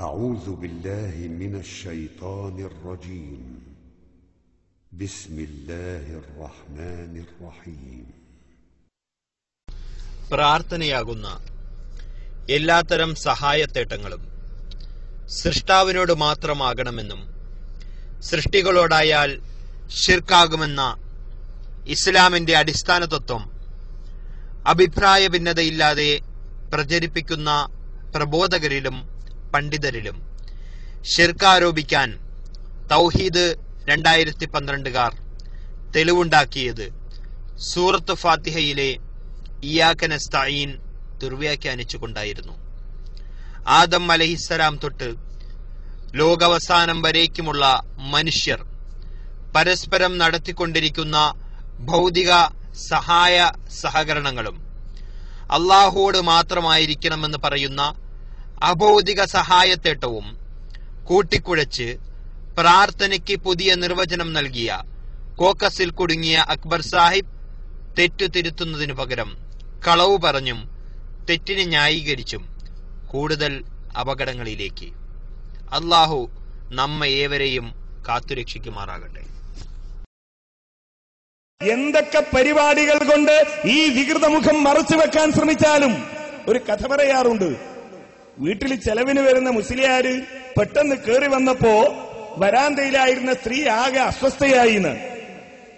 أعوذ بالله من الشيطان الرجيم بسم الله الرحمن الرحيم പ്രാർത്ഥനയാകുന്ന എല്ലാത്തരം സഹായത്തേട്ടങ്ങളും സൃഷ്ടാവിനോട് മാത്രമാകണമെന്നും സൃഷ്ടികളോടായാൽ ഷിർക്കാകുമെന്ന ഇസ്ലാമിന്റെ അടിസ്ഥാന തത്വം അഭിപ്രായ ഭിന്നതയില്ലാതെ പ്രചരിപ്പിക്കുന്ന പ്രബോധകരിലും പണ്ഡിതരിലും. ഷിർക്കാരോപിക്കാൻ തൗഹീദ് രണ്ടായിരത്തി പന്ത്രണ്ടുകാർ തെളിവുണ്ടാക്കിയത് സൂറത്ത് ഫാത്തിഹയിലെ ഇയാക്കനസ്തീൻ ദുർവ്യാഖ്യാനിച്ചുകൊണ്ടായിരുന്നു ആദം അലഹിസ്സലാം തൊട്ട് ലോകവസാനം വരേക്കുമുള്ള മനുഷ്യർ പരസ്പരം നടത്തിക്കൊണ്ടിരിക്കുന്ന ഭൗതിക സഹായ സഹകരണങ്ങളും അള്ളാഹുവോട് മാത്രമായിരിക്കണമെന്ന് പറയുന്ന അഭൗതിക സഹായത്തേട്ടവും കൂട്ടിക്കുഴച്ച് പ്രാർത്ഥനയ്ക്ക് പുതിയ നിർവചനം നൽകിയ കോക്കസിൽ കുടുങ്ങിയ അക്ബർ സാഹിബ് തെറ്റു തിരുത്തുന്നതിനു പകരം കളവ് പറഞ്ഞും തെറ്റിനെ ന്യായീകരിച്ചും കൂടുതൽ അപകടങ്ങളിലേക്ക്. അള്ളാഹു നമ്മ ഏവരെയും കാത്തുരക്ഷിക്കുമാറാകട്ടെ. എന്തൊക്കെ പരിപാടികൾ കൊണ്ട് ഈ വികൃതമുഖം മറച്ചു വെക്കാൻ ശ്രമിച്ചാലും ഒരു കഥ പറയാറുണ്ട്. വീട്ടിൽ ചെലവിന് വരുന്ന മുസ്ലിയാര് പെട്ടെന്ന് കയറി വന്നപ്പോ വരാന്തയിലായിരുന്ന സ്ത്രീ ആകെ അസ്വസ്ഥയായി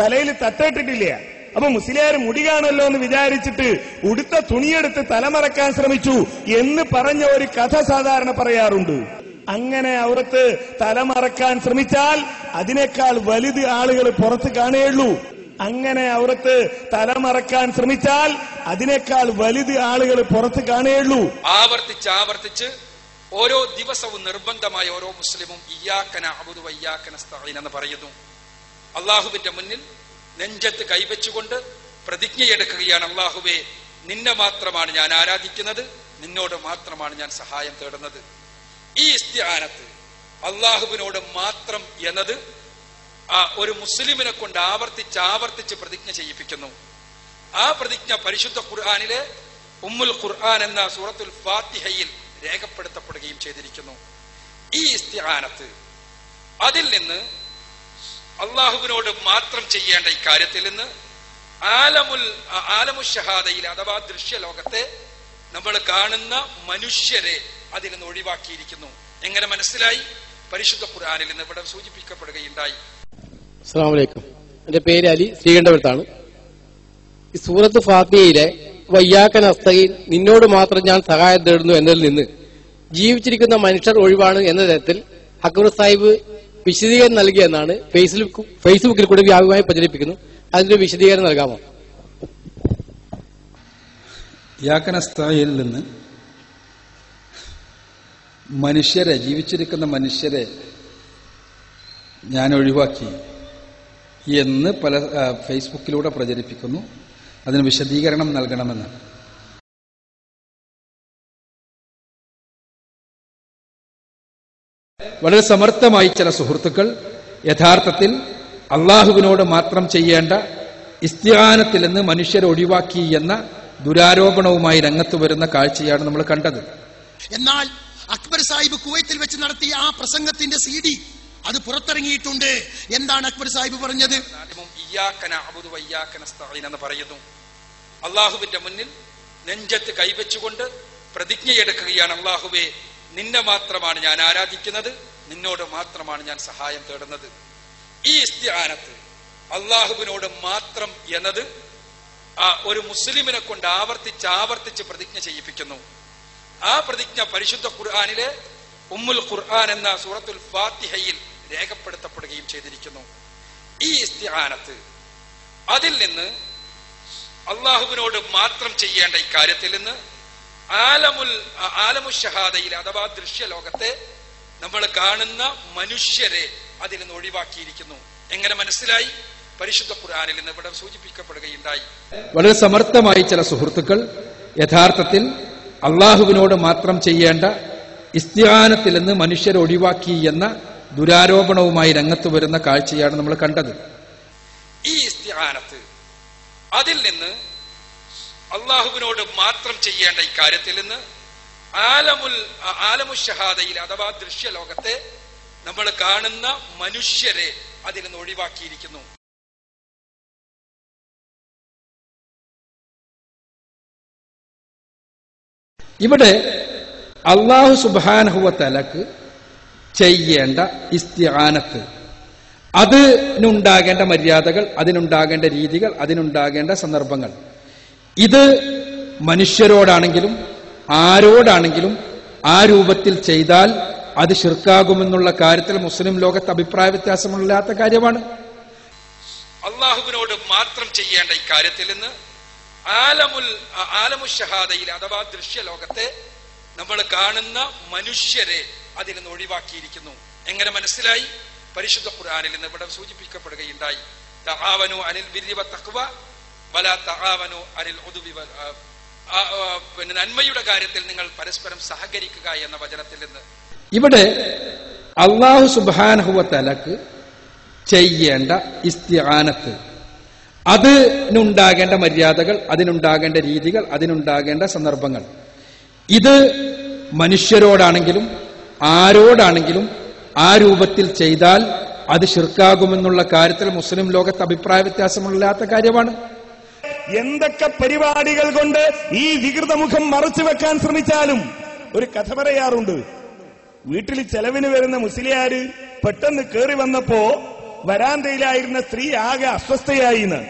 തലയിൽ തട്ടേട്ടിട്ടില്ല അപ്പൊ മുസ്ലിയാർ മുടി കാണല്ലോ എന്ന് വിചാരിച്ചിട്ട് ഉടുത്ത തുണിയെടുത്ത് തലമറക്കാൻ ശ്രമിച്ചു എന്ന് പറഞ്ഞ ഒരു കഥ സാധാരണ പറയാറുണ്ട്. അങ്ങനെ അവർക്ക് തലമറക്കാൻ ശ്രമിച്ചാൽ അതിനേക്കാൾ വലുത് ആളുകൾ പുറത്ത് കാണുകയുള്ളൂ. അങ്ങനെ അവർക്ക് തലമറക്കാൻ ശ്രമിച്ചാൽ അതിനേക്കാൾ വലുത് ആളുകൾ പുറത്ത് കാണുകയുള്ളൂ ആവർത്തിച്ച് ആവർത്തിച്ച് ഓരോ ദിവസവും നിർബന്ധമായ ഓരോ മുസ്ലിമും ഇയാക്കന അബുദു വയ്യാക്കന സ്തഈൻ എന്ന് പറയുന്നു. അള്ളാഹുവിന്റെ മുന്നിൽ നെഞ്ചത്ത് കൈവച്ചുകൊണ്ട് പ്രതിജ്ഞയെടുക്കുകയാണ് അള്ളാഹുവെ നിന്നെ മാത്രമാണ് ഞാൻ ആരാധിക്കുന്നത് നിന്നോട് മാത്രമാണ് ഞാൻ സഹായം തേടുന്നത്. ഈ ഇസ്തിഹാനത്ത് അള്ളാഹുവിനോട് മാത്രം എന്നത് ഒരു മുസ്ലിമിനെ കൊണ്ട് ആവർത്തിച്ച് ആവർത്തിച്ച് പ്രതിജ്ഞ ചെയ്യിപ്പിക്കുന്നു. ആ പ്രതിജ്ഞ പരിശുദ്ധ ഖുർആാനിലെ ഉമ്മുൽ ഖുർആൻ എന്ന സൂറത്തുൽ ഫാത്തിഹയിൽ രേഖപ്പെടുത്തപ്പെടുകയും ചെയ്തിരിക്കുന്നു. ഈ ഇസ്തിഹാനത്ത് അതിൽ നിന്ന് അള്ളാഹുവിനോട് മാത്രം ചെയ്യേണ്ട ഇക്കാര്യത്തിൽ കാര്യത്തിൽ നിന്ന് ആലമുൽ ആലമു ഷഹാദയിൽ അഥവാ ദൃശ്യലോകത്തെ നമ്മൾ കാണുന്ന മനുഷ്യരെ അതിൽ നിന്ന് ഒഴിവാക്കിയിരിക്കുന്നു. എങ്ങനെ മനസ്സിലായി? പരിശുദ്ധ ഖുർആാനിൽ നിന്ന് ഇവിടെ സൂചിപ്പിക്കപ്പെടുകയുണ്ടായി. അസ്സാം വലൈക്കും എന്റെ പേര് അലി ശ്രീകണ്ഠപുരത്താണ്. ഈ സൂറത്ത് ഫാത്തിയയിലെ വയ്യാക്കൻ അസ്തയിൽ നിന്നോട് മാത്രം ഞാൻ സഹായം തേടുന്നു എന്നതിൽ നിന്ന് ജീവിച്ചിരിക്കുന്ന മനുഷ്യർ ഒഴിവാണ് എന്ന തരത്തിൽ അക്ബർ സാഹിബ് വിശദീകരണം നൽകിയെന്നാണ് ഫേസ്ബുക്ക് ഫേസ്ബുക്കിൽ കൂടെ വ്യാപകമായി പ്രചരിപ്പിക്കുന്നു. അതിന്റെ വിശദീകരണം നൽകാമോ? യാക്കനസ്ഥായിൽ നിന്ന് മനുഷ്യരെ ജീവിച്ചിരിക്കുന്ന മനുഷ്യരെ ഞാൻ ഒഴിവാക്കി എന്ന് പല ഫേസ്ബുക്കിലൂടെ പ്രചരിപ്പിക്കുന്നു. അതിന് വിശദീകരണം നൽകണമെന്ന്. വളരെ സമർത്ഥമായി ചില സുഹൃത്തുക്കൾ യഥാർത്ഥത്തിൽ അള്ളാഹുവിനോട് മാത്രം ചെയ്യേണ്ട ഇസ്തിഹാനത്തിൽ നിന്ന് മനുഷ്യരെ ഒഴിവാക്കി എന്ന ദുരാരോപണവുമായി രംഗത്ത് വരുന്ന കാഴ്ചയാണ് നമ്മൾ കണ്ടത്. എന്നാൽ അക്ബർ സാഹിബ് കുവൈത്തിൽ വെച്ച് നടത്തിയ ആ പ്രസംഗത്തിന്റെ സി ഡി അത് പുറത്തിറങ്ങിയിട്ടുണ്ട്. എന്താണ് അക്ബർ സാഹിബ് പറഞ്ഞത്? പറയുന്നു. അള്ളാഹുവിന്റെ മുന്നിൽ നെഞ്ചത്ത് കൈവച്ചുകൊണ്ട് പ്രതിജ്ഞയെടുക്കുകയാണ് അള്ളാഹുവെ നിന്നെ മാത്രമാണ് ഞാൻ ആരാധിക്കുന്നത് നിന്നോട് മാത്രമാണ് ഞാൻ സഹായം തേടുന്നത്. ഈ ഇസ്തിഹാനത്ത് അള്ളാഹുവിനോട് മാത്രം എന്നത് ആ ഒരു മുസ്ലിമിനെ കൊണ്ട് ആവർത്തിച്ച് ആവർത്തിച്ച് പ്രതിജ്ഞ ചെയ്യിപ്പിക്കുന്നു. ആ പ്രതിജ്ഞ പരിശുദ്ധ ഖുർആാനിലെ ഉമ്മുൽ ഖുർആൻ എന്ന സൂറത്തുൽ ഫാത്തിഹയിൽ രേഖപ്പെടുത്തപ്പെടുകയും ചെയ്തിരിക്കുന്നു. ഈ ഇസ്തിഹാനത്ത് അതിൽ നിന്ന് അള്ളാഹുവിനോട് മാത്രം ചെയ്യേണ്ട ഈ കാര്യത്തിൽ നിന്ന് ആലമുൽ ആലമു ഷഹാദയിൽ അഥവാ ദൃശ്യലോകത്തെ നമ്മൾ കാണുന്ന മനുഷ്യരെ അതിൽ നിന്ന് ഒഴിവാക്കിയിരിക്കുന്നു. എങ്ങനെ മനസ്സിലായി? പരിശുദ്ധ ഖുർആാനിൽ നിന്ന് ഇവിടെ സൂചിപ്പിക്കപ്പെടുകയുണ്ടായി. വളരെ സമർത്ഥമായി ചില സുഹൃത്തുക്കൾ യഥാർത്ഥത്തിൽ അള്ളാഹുവിനോട് മാത്രം ചെയ്യേണ്ട ഇസ്തിഹാനത്തിൽ നിന്ന് മനുഷ്യരെ ഒഴിവാക്കി എന്ന ദുരാരോപണവുമായി രംഗത്ത് വരുന്ന കാഴ്ചയാണ് നമ്മൾ കണ്ടത്. ഈ ഇസ്തിഹാനത്ത് അതിൽ നിന്ന് അള്ളാഹുവിനോട് മാത്രം ചെയ്യേണ്ട ഈ കാര്യത്തിൽ നിന്ന് ആലമുൽ ആലമു ഷഹാദയിൽ അഥവാ ദൃശ്യലോകത്തെ നമ്മൾ കാണുന്ന മനുഷ്യരെ അതിൽ നിന്ന് ഒഴിവാക്കിയിരിക്കുന്നു. ഇവിടെ അള്ളാഹു സുബാനഹുവ തലക്ക് ചെയ്യേണ്ട ഇസ്തിആനത്ത് അതിനുണ്ടാകേണ്ട മര്യാദകൾ അതിനുണ്ടാകേണ്ട രീതികൾ അതിനുണ്ടാകേണ്ട സന്ദർഭങ്ങൾ. ഇത് മനുഷ്യരോടാണെങ്കിലും ആരോടാണെങ്കിലും ആ രൂപത്തിൽ ചെയ്താൽ അത് ശിർക്കാകുമെന്നുള്ള കാര്യത്തിൽ മുസ്ലിം ലോകത്ത് അഭിപ്രായ വ്യത്യാസമില്ലാത്ത കാര്യമാണ്. അള്ളാഹുവിനോട് മാത്രം ചെയ്യേണ്ട ഇക്കാര്യത്തിൽ നിന്ന് ആലമുൽ ആലമു ഷഹാദയിൽ അഥവാ ദൃശ്യലോകത്തെ നമ്മൾ കാണുന്ന മനുഷ്യരെ അതിൽ നിന്ന് ഒഴിവാക്കിയിരിക്കുന്നു. എങ്ങനെ മനസ്സിലായി? പരിശുദ്ധ ഖുർആാനിൽ നിന്ന് ഇവിടെ സൂചിപ്പിക്കപ്പെടുകയുണ്ടായി തഹാവനു അനിൽ ബിർരി വത്തഖ്വ വലാ തഹാവനു അനിൽ ഒതുവിവ പിന്നെ നന്മയുടെ കാര്യത്തിൽ നിങ്ങൾ പരസ്പരം സഹകരിക്കുക എന്ന വചനത്തിൽ നിന്ന് ഇവിടെ അള്ളാഹു സുബാനഹുവത്തലക്ക് ചെയ്യേണ്ട ഇസ്തിആനത്ത്. അതിനുണ്ടാകേണ്ട മര്യാദകൾ അതിനുണ്ടാകേണ്ട രീതികൾ അതിനുണ്ടാകേണ്ട സന്ദർഭങ്ങൾ. ഇത് മനുഷ്യരോടാണെങ്കിലും ആരോടാണെങ്കിലും ആ രൂപത്തിൽ ചെയ്താൽ അത് ഷിർക്കാകുമെന്നുള്ള കാര്യത്തിൽ മുസ്ലിം ലോകത്ത് അഭിപ്രായ വ്യത്യാസമില്ലാത്ത കാര്യമാണ്. എന്തൊക്കെ പരിപാടികൾ കൊണ്ട് ഈ വികൃത മുഖം മറച്ചു വെക്കാൻ ശ്രമിച്ചാലും ഒരു കഥ പറയാറുണ്ട്. വീട്ടിൽ ചെലവിന് വരുന്ന മുസ്ലിയാര് പെട്ടെന്ന് കയറി വന്നപ്പോ വരാന്തയിലായിരുന്ന സ്ത്രീ ആകെ അസ്വസ്ഥയായിന്ന്.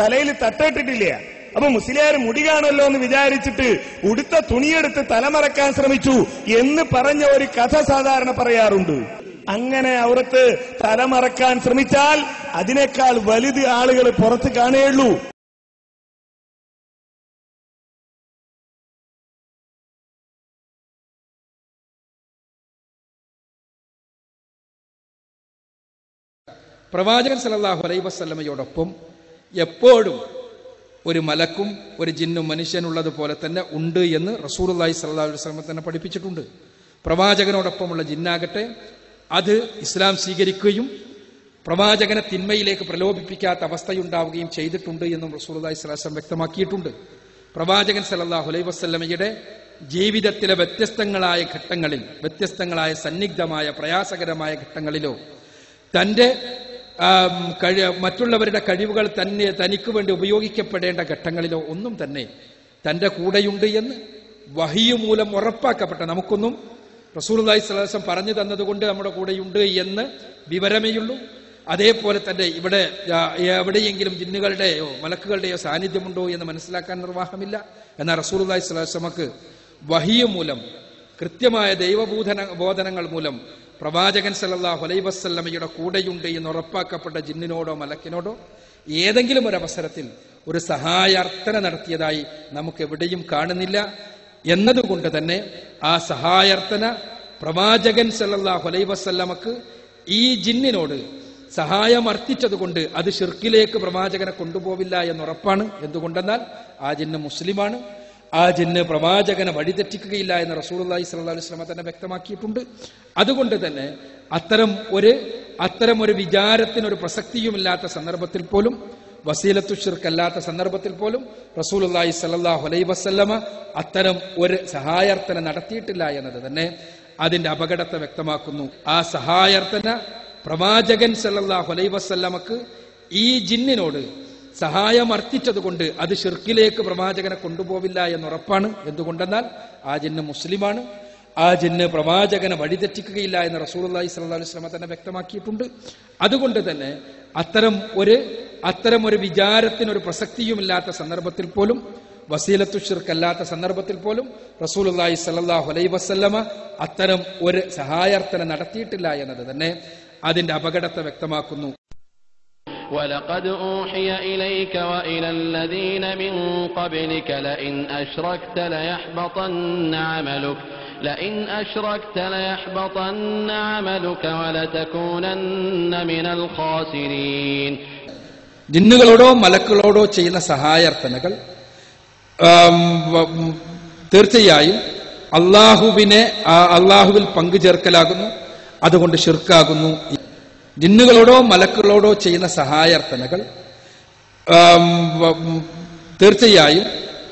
തലയിൽ തട്ടിട്ടിട്ടില്ല അപ്പൊ മുസ്ലിയാർ മുടി കാണല്ലോ എന്ന് വിചാരിച്ചിട്ട് ഉടുത്ത തുണിയെടുത്ത് തലമറക്കാൻ ശ്രമിച്ചു എന്ന് പറഞ്ഞ ഒരു കഥ സാധാരണ പറയാറുണ്ട്. അങ്ങനെ അവർക്ക് തലമറക്കാൻ ശ്രമിച്ചാൽ അതിനേക്കാൾ വലുത് ആളുകൾ പുറത്ത് കാണുകയുള്ളൂ പ്രവാചകൻ സല്ലല്ലാഹു അലൈഹി വസ്ലമയോടൊപ്പം എപ്പോഴും ഒരു മലക്കും ഒരു ജിന്നും മനുഷ്യനുള്ളത് പോലെ തന്നെ ഉണ്ട് എന്ന് സ്വല്ലല്ലാഹു അലൈഹി വസല്ലമ തന്നെ പഠിപ്പിച്ചിട്ടുണ്ട്. പ്രവാചകനോടൊപ്പമുള്ള ജിന്നാകട്ടെ അത് ഇസ്ലാം സ്വീകരിക്കുകയും പ്രവാചകനെ തിന്മയിലേക്ക് പ്രലോഭിപ്പിക്കാത്ത അവസ്ഥയുണ്ടാവുകയും ചെയ്തിട്ടുണ്ട് എന്നും അലൈഹി വസല്ലം വ്യക്തമാക്കിയിട്ടുണ്ട്. പ്രവാചകൻ സല്ലല്ലാഹു അലൈഹി വസ്ലമയുടെ ജീവിതത്തിലെ വ്യത്യസ്തങ്ങളായ ഘട്ടങ്ങളിൽ വ്യത്യസ്തങ്ങളായ സന്നിഗ്ധമായ പ്രയാസകരമായ ഘട്ടങ്ങളിലോ തന്റെ മറ്റുള്ളവരുടെ കഴിവുകൾ തന്നെ തനിക്ക് വേണ്ടി ഉപയോഗിക്കപ്പെടേണ്ട ഘട്ടങ്ങളിലോ ഒന്നും തന്നെ തന്റെ കൂടെയുണ്ട് എന്ന് വഹിയു മൂലം ഉറപ്പാക്കപ്പെട്ട നമുക്കൊന്നും സ്വല്ലല്ലാഹു അലൈഹി വസല്ലം പറഞ്ഞു തന്നതുകൊണ്ട് നമ്മുടെ കൂടെയുണ്ട് എന്ന് വിവരമേയുള്ളൂ. അതേപോലെ തന്നെ ഇവിടെ എവിടെയെങ്കിലും ജിന്നുകളുടെയോ മലക്കുകളുടെയോ സാന്നിധ്യമുണ്ടോ എന്ന് മനസ്സിലാക്കാൻ നിർവാഹമില്ല. എന്നാൽ സ്വല്ലല്ലാഹു അലൈഹി വസല്ലമക്ക് വഹിയു മൂലം കൃത്യമായ ദൈവബോധന ബോധനങ്ങൾ മൂലം പ്രവാചകൻ സല്ലല്ലാഹു അലൈഹി വസല്ലമയുടെ കൂടെയുണ്ട് എന്ന് ഉറപ്പാക്കപ്പെട്ട ജിന്നിനോടോ മലക്കിനോടോ ഏതെങ്കിലും ഒരു അവസരത്തിൽ ഒരു സഹായാർത്ഥന നടത്തിയതായി നമുക്ക് എവിടെയും കാണുന്നില്ല. എന്നതുകൊണ്ട് തന്നെ ആ സഹായാർത്ഥന പ്രവാചകൻ സല്ലല്ലാഹു അലൈഹി വസല്ലമക്ക് ഈ ജിന്നിനോട് സഹായം അർത്ഥിച്ചതുകൊണ്ട് അത് ഷിർക്കിലേക്ക് പ്രവാചകനെ കൊണ്ടുപോവില്ല എന്നുറപ്പാണ് എന്തുകൊണ്ടെന്നാൽ ആ ജിന്ന് മുസ്ലിമാണ്. ആ ജിന്ന് പ്രവാചകനെ വഴിതെറ്റിക്കുകയില്ല എന്ന് റസൂലുള്ളാഹി സ്വല്ലല്ലാഹു അലൈഹി വസല്ലം തന്നെ വ്യക്തമാക്കിയിട്ടുണ്ട്. അതുകൊണ്ട് തന്നെ അത്തരം ഒരു അത്തരം ഒരു വിചാരത്തിനൊരു പ്രസക്തിയുമില്ലാത്ത സന്ദർഭത്തിൽ പോലും വസീലത്തു ഷിർക്കല്ലാത്ത സന്ദർഭത്തിൽ പോലും റസൂലുള്ളാഹി സ്വല്ലല്ലാഹു അലൈഹി വസല്ലമ അത്തരം ഒരു സഹായാർത്ഥന നടത്തിയിട്ടില്ല എന്നത് തന്നെ അതിന്റെ അപകടത്തെ വ്യക്തമാക്കുന്നു. ആ സഹായാർത്ഥന പ്രവാചകൻ സല്ലാഹു അലൈഹി വസല്ലമക്ക് ഈ ജിന്നിനോട് സഹായം അർത്ഥിച്ചതുകൊണ്ട് അത് ഷിർക്കിലേക്ക് പ്രവാചകനെ കൊണ്ടുപോവില്ല എന്നുറപ്പാണ്. എന്തുകൊണ്ടെന്നാൽ ആ ജിന്ന് മുസ്ലിമാണ്. ആ ജിന്ന് പ്രവാചകനെ വഴിതെറ്റിക്കുകയില്ല എന്ന് റസൂലുള്ളാഹി സ്വല്ലല്ലാഹു അലൈഹി വസല്ലമ തന്നെ വ്യക്തമാക്കിയിട്ടുണ്ട്. അതുകൊണ്ട് തന്നെ അത്തരം ഒരു അത്തരം ഒരു വിചാരത്തിനൊരു പ്രസക്തിയുമില്ലാത്ത സന്ദർഭത്തിൽ പോലും വസീലത്തു ഷിർക്കല്ലാത്ത സന്ദർഭത്തിൽ പോലും റസൂലുള്ളാഹി സല്ലാഹു അലൈ വസല്ലമ അത്തരം ഒരു സഹായാർത്ഥന നടത്തിയിട്ടില്ല എന്നത് തന്നെ അതിന്റെ അപകടത്തെ വ്യക്തമാക്കുന്നു. ولقد أوحي إليك وإلى الذين من قبلك لئن أشركت ليحبطن عملك لئن أشركت ليحبطن عملك ولتكونن من الخاسرين ജിന്നുകളോടോ മലക്കുകളോടോ ചെയ്യുന്ന സഹായാർത്ഥനകൾ ആം, വ- ഉം, തീർച്ചയായും അള്ളാഹുവിനെ ആ അള്ളാഹുവിൽ പങ്കുചേർക്കലാകുന്നു അതുകൊണ്ട് ഷിർക്കാകുന്നു ജിന്നുകളോടോ മലക്കുകളോടോ ചെയ്യുന്ന സഹായാർത്ഥനകൾ തീർച്ചയായും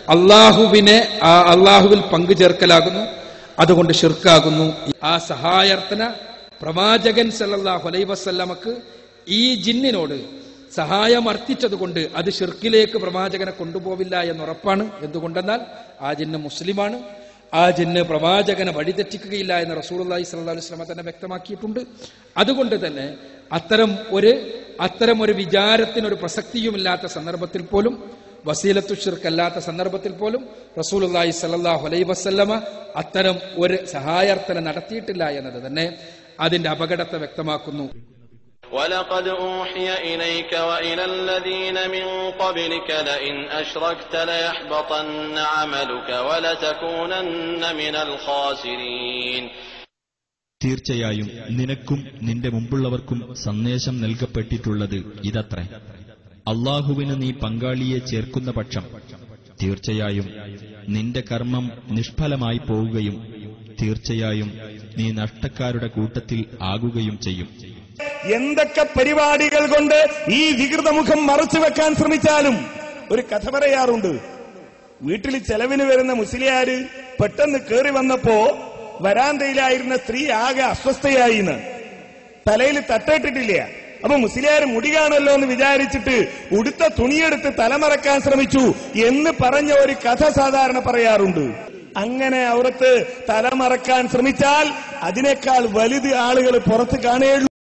അള്ളാഹുവിനെ അള്ളാഹുവിൽ പങ്കു ചേർക്കലാകുന്നു അതുകൊണ്ട് ഷിർക്കാകുന്നു ആ സഹായാർത്ഥന പ്രവാചകൻ സല്ലാഹു അലൈ വസല്ലമക്ക് ഈ ജിന്നിനോട് സഹായം അർത്ഥിച്ചതുകൊണ്ട് അത് ഷിർക്കിലേക്ക് പ്രവാചകനെ കൊണ്ടുപോവില്ല എന്നുറപ്പാണ് എന്തുകൊണ്ടെന്നാൽ ആ ജിന്ന് മുസ്ലിമാണ്. ആ ജിന്ന് പ്രവാചകനെ വഴിതെറ്റിക്കുകയില്ല എന്ന് സ്വല്ലല്ലാഹു അലൈഹി വസല്ലമ തന്നെ വ്യക്തമാക്കിയിട്ടുണ്ട്. അതുകൊണ്ട് തന്നെ അത്തരം ഒരു അത്തരം ഒരു വിചാരത്തിനൊരു പ്രസക്തിയുമില്ലാത്ത സന്ദർഭത്തിൽ പോലും വസീലത്തു ഷിർക്കല്ലാത്ത സന്ദർഭത്തിൽ പോലും റസൂലുള്ളാഹി സല്ലാഹു അലൈ വസല്ലമ അത്തരം ഒരു സഹായാർത്ഥന നടത്തിയിട്ടില്ല എന്നത് തന്നെ അതിന്റെ അപകടത്തെ വ്യക്തമാക്കുന്നു. ولقد أوحي إليك وإلى الذين من قبلك لئن أشركت ليحبطن عملك ولتكونن من الخاسرين തീർച്ചയായും നിനക്കും നിന്റെ മുമ്പുള്ളവർക്കും സന്ദേശം നൽകപ്പെട്ടിട്ടുള്ളത് ഇതത്രേ അള്ളാഹുവിന് നീ പങ്കാളിയെ ചേർക്കുന്ന പക്ഷം തീർച്ചയായും നിന്റെ കർമ്മം നിഷ്ഫലമായി പോവുകയും തീർച്ചയായും നീ നഷ്ടക്കാരുടെ കൂട്ടത്തിൽ ആകുകയും ചെയ്യും എന്തൊക്കെ പരിപാടികൾ കൊണ്ട് ഈ വികൃത മുഖം മറച്ചു വെക്കാൻ ശ്രമിച്ചാലും ഒരു കഥ പറയാറുണ്ട്. വീട്ടിൽ ചെലവിന് വരുന്ന മുസ്ലിയാര് പെട്ടെന്ന് കയറി വന്നപ്പോ വരാന്തയിലായിരുന്ന സ്ത്രീ ആകെ അസ്വസ്ഥയായി എന്ന് തലയിൽ തട്ടിട്ടിട്ടില്ല അപ്പൊ മുസ്ലിയാർ മുടി കാണല്ലോ എന്ന് വിചാരിച്ചിട്ട് ഉടുത്ത തുണിയെടുത്ത് തലമറക്കാൻ ശ്രമിച്ചു എന്ന് പറഞ്ഞ ഒരു കഥ സാധാരണ പറയാറുണ്ട്. അങ്ങനെ അവർക്ക് തലമറക്കാൻ ശ്രമിച്ചാൽ അതിനേക്കാൾ വലുത് ആളുകൾ പുറത്ത് കാണുകയുള്ളൂ.